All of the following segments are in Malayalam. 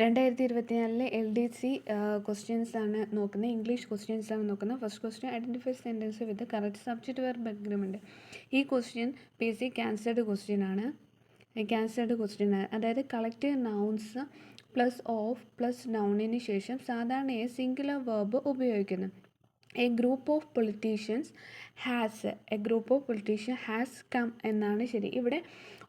രണ്ടായിരത്തി ഇരുപത്തിനാലിലെ എൽ ഡി സി ക്വസ്റ്റ്യൻസ് ആണ് നോക്കുന്നത്. ഇംഗ്ലീഷ് ക്വസ്റ്റ്യൻസ് ആണ് നോക്കുന്നത്. First question identify sentence with correct subject verb agreement ഈ question P C concerned question ആണ് ക്യാൻസേർഡ് ക്വസ്റ്റ്യൻ ആണ്. അതായത് collective nouns plus of plus നൗണിന് ശേഷം സാധാരണയായി സിംഗുലർ വേർബ് ഉപയോഗിക്കുന്നു. A group of politicians has a group of politician has come എന്നാണ് ശരി. ഇവിടെ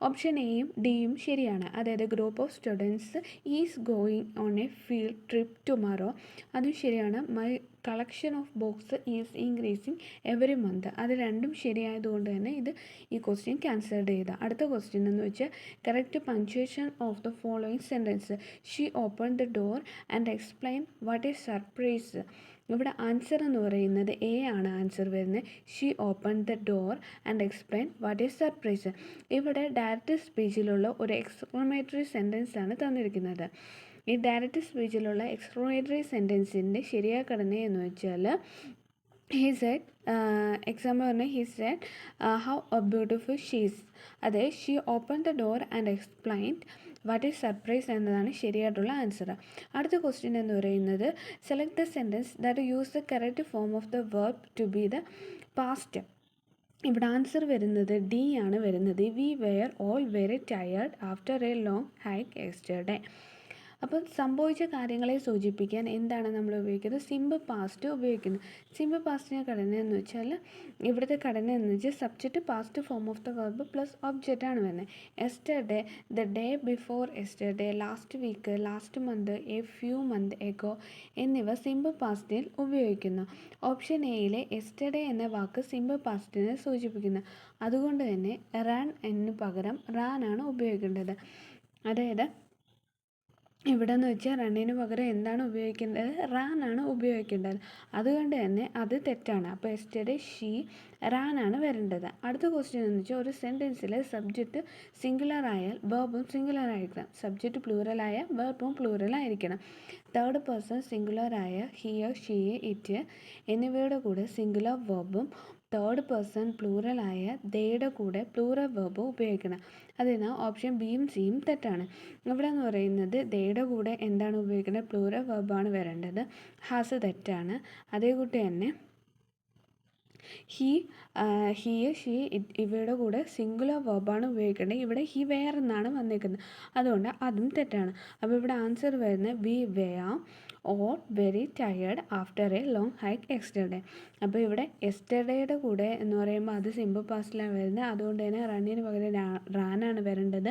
ഓപ്ഷൻ എയും ഡിയും ശരിയാണ്. അതായത് group of students is going on a field trip tomorrow അതും ശരിയാണ്. My collection of books is increasing every month അത് രണ്ടും ശരിയായതുകൊണ്ട് തന്നെ ഇത് ഈ ക്വസ്റ്റ്യൻ ക്യാൻസൽഡ് ചെയ്ത. അടുത്ത ക്വസ്റ്റ്യൻ എന്ന് വെച്ചാൽ correct punctuation of the following sentence she open the door and explain what is surprise ഇവിടെ ആൻസർ എന്ന് പറയുന്നത് എ ആണ് ആൻസർ വരുന്നത്. She open the door and explain what is surprise ഇവിടെ ഡയറക്റ്റ് സ്പീച്ചിലുള്ള ഒരു എക്സ്ക്ലമേറ്ററി സെന്റൻസ് ആണ് തന്നിരിക്കുന്നത്. ഈ ഡയറക്റ്റ് സ്പീച്ചിലുള്ള എക്സ്ക്ലമേറ്ററി സെന്റൻസിന്റെ ശരിയായ ഘടന എന്ന് വെച്ചാൽ ഹി സെഡ് എക്സാമ്പിൾ പറഞ്ഞാൽ he said how beautiful she's അതെ she open the door and explained what is surprise എന്നതാണ് ശരിയായിട്ടുള്ള ആൻസർ അടുത്ത ക്വസ്റ്റ്യൻ എന്ന് പറയുന്നത് select the sentence that use the correct form of the verb to be the past ഇവിടെ ആൻസർ വരുന്നത് ഡി ആണ് വരുന്നത്. We were all very tired after a long hike yesterday അപ്പോൾ സംഭവിച്ച കാര്യങ്ങളെ സൂചിപ്പിക്കാൻ എന്താണ് നമ്മൾ ഉപയോഗിക്കുന്നത്? സിമ്പിൾ പാസ്റ്റ് ഉപയോഗിക്കുന്നത് സിമ്പിൾ പാസ്റ്റിന്റെ ഘടന എന്ന് വെച്ചാൽ ഇവിടുത്തെ ഘടന എന്ന് വെച്ചാൽ subject past form of the verb plus object ആണ് വരുന്നത്. Yesterday the day before yesterday last week last month a few month ago എന്നിവ സിമ്പിൾ പാസ്റ്റിൽ ഉപയോഗിക്കുന്നു. ഓപ്ഷൻ എയിലെ എസ്റ്റർഡേ എന്ന വാക്ക് സിമ്പിൾ പാസ്റ്റിനെ സൂചിപ്പിക്കുന്നു. അതുകൊണ്ട് തന്നെ റൺ എന്ന് പകരം റാൻ ആണ് ഉപയോഗിക്കേണ്ടത്. അതായത് ഇവിടെ എന്ന് വെച്ചാൽ റണ്ണിന് പകരം എന്താണ് ഉപയോഗിക്കേണ്ടത്? റാൻ ആണ് ഉപയോഗിക്കേണ്ടത്. അതുകൊണ്ട് തന്നെ അത് തെറ്റാണ്. അപ്പോൾ എസ്റ്റഡേ ഷീ റാൻ ആണ് വരേണ്ടത്. അടുത്ത ക്വസ്റ്റ്യൻ എന്ന് വെച്ചാൽ ഒരു സെന്റൻസിലെ സബ്ജക്റ്റ് സിംഗുലർ ആയാൽ വേർബും സിംഗുലർ ആയിരിക്കണം. സബ്ജക്റ്റ് പ്ലൂറൽ ആയാൽ വേർബും പ്ലൂറൽ ആയിരിക്കണം. തേർഡ് പേഴ്സൺ സിംഗുലർ ആയ ഹിയർ ഷീ ഇറ്റ് എന്നിവയുടെ കൂടെ സിംഗുലർ വേർബും തേർഡ് പേഴ്സൺ പ്ലൂറൽ ആയ ദയുടെ കൂടെ പ്ലൂറൽ വേർബും ഉപയോഗിക്കണം. അതിനാൽ ഓപ്ഷൻ ബിയും സിയും തെറ്റാണ്. ഇവിടെ എന്ന് പറയുന്നത് ദയുടെ കൂടെ എന്താണ് ഉപയോഗിക്കുന്നത് പ്ലൂറൽ വേർബാണ് വരേണ്ടത്. ഹാസ് തെറ്റാണ്. അതേ കൂട്ടി തന്നെ ഹി ഹി ഷീ ഇവയുടെ കൂടെ സിംഗുലർ വേർബാണ് ഉപയോഗിക്കേണ്ടത്. ഇവിടെ ഹി വെയർ എന്നാണ് വന്നിരിക്കുന്നത് അതുകൊണ്ട് അതും തെറ്റാണ്. അപ്പോൾ ഇവിടെ ആൻസർ വരുന്നത് we were or very tired after a long hike yesterday അപ്പോൾ ഇവിടെ എസ്റ്റർഡേയുടെ കൂടെ എന്ന് പറയുമ്പോൾ അത് സിമ്പിൾ പാസ്റ്റിലാണ് വരുന്നത്. അതുകൊണ്ട് തന്നെ റണ്ണിന് പകരം റാനാണ് വരേണ്ടത്.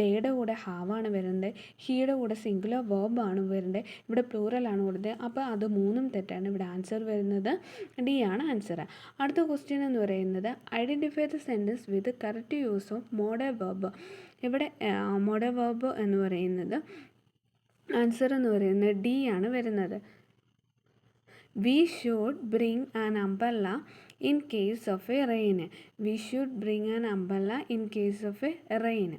ഡേയുടെ കൂടെ ഹാവാണ് വരുന്നത് ഹീയുടെ കൂടെ സിംഗുലർ വേർബാണ് വരേണ്ടത്. ഇവിടെ പ്ലൂറലാണ് കൊടുത്തത്. അപ്പോൾ അത് മൂന്നും തെറ്റാണ്. ഇവിടെ ആൻസർ വരുന്നത് ഡി ആണ് ആൻസർ അടുത്ത ക്വസ്റ്റ്യൻ എന്ന് പറയുന്നത് identify the sentence with correct use of modal verb ഇവിടെ മോഡേ വേർബ് എന്ന് പറയുന്നത് ആൻസർ എന്ന് പറയുന്നത് ഡി ആണ് വരുന്നത്. We should bring an umbrella in case of a rain we should bring an umbrella in case of a rain